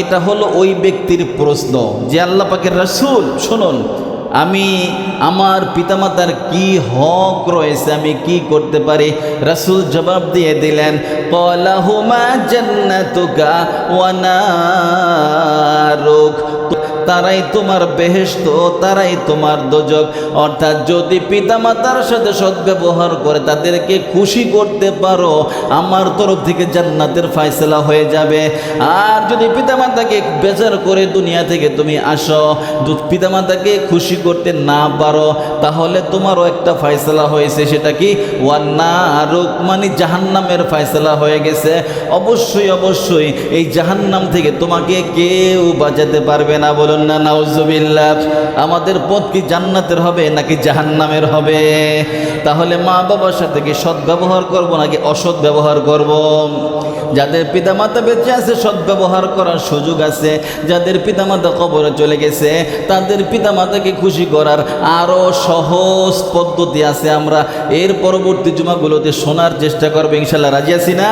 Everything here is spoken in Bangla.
এটা হলো ওই ব্যক্তির প্রশ্ন, যে আল্লাহ পাকের রাসূল। শুনুন, আমি আমার পিতামাতার কি হক রয়েছে, আমি কি করতে পারি? রাসূল জবাব দিয়ে দিলেন, কলাহুমা জান্নাতুকা ওয়া নারুক তারাই তোমার বেহেস্ত তারাই তোমার দোজক। অর্থাৎ যদি পিতামাতার সাথে সদ্ব্যবহার করে তাদেরকে খুশি করতে পারো, আমার তরফ থেকে জান্নাতের ফায়সলা হয়ে যাবে। আর যদি পিতামাতাকে বেচার করে দুনিয়া থেকে তুমি আসো পিতামাতাকে খুশি করতে না পারো, তাহলে তোমারও একটা ফায়সলা হয়েছে। সেটা কি? ওয়ান্না রোগ মানে জাহান্নামের ফায়সলা হয়ে গেছে। অবশ্যই অবশ্যই এই জাহান্নাম থেকে তোমাকে কেউ বাঁচাতে পারবে না, বলুন। না নাউজুবিল্লাহ। আমাদের পথ কি জান্নাতের হবে নাকি জাহান্নামের হবে? তাহলে মা বাবার সাথে কি সৎ ব্যবহার করব নাকি অসৎ ব্যবহার করব? যাদের পিতামাতা বেঁচে আছে, সৎ ব্যবহার করার সুযোগ আছে। যাদের পিতামাতা কবরে চলে গেছে, তাদের পিতামাতাকে খুশি করার আরও সহজ পদ্ধতি আছে আমরা। এর পরবর্তী জুমাগুলোতে শোনার চেষ্টা করব, ইনশাল্লাহ। রাজি আছি না?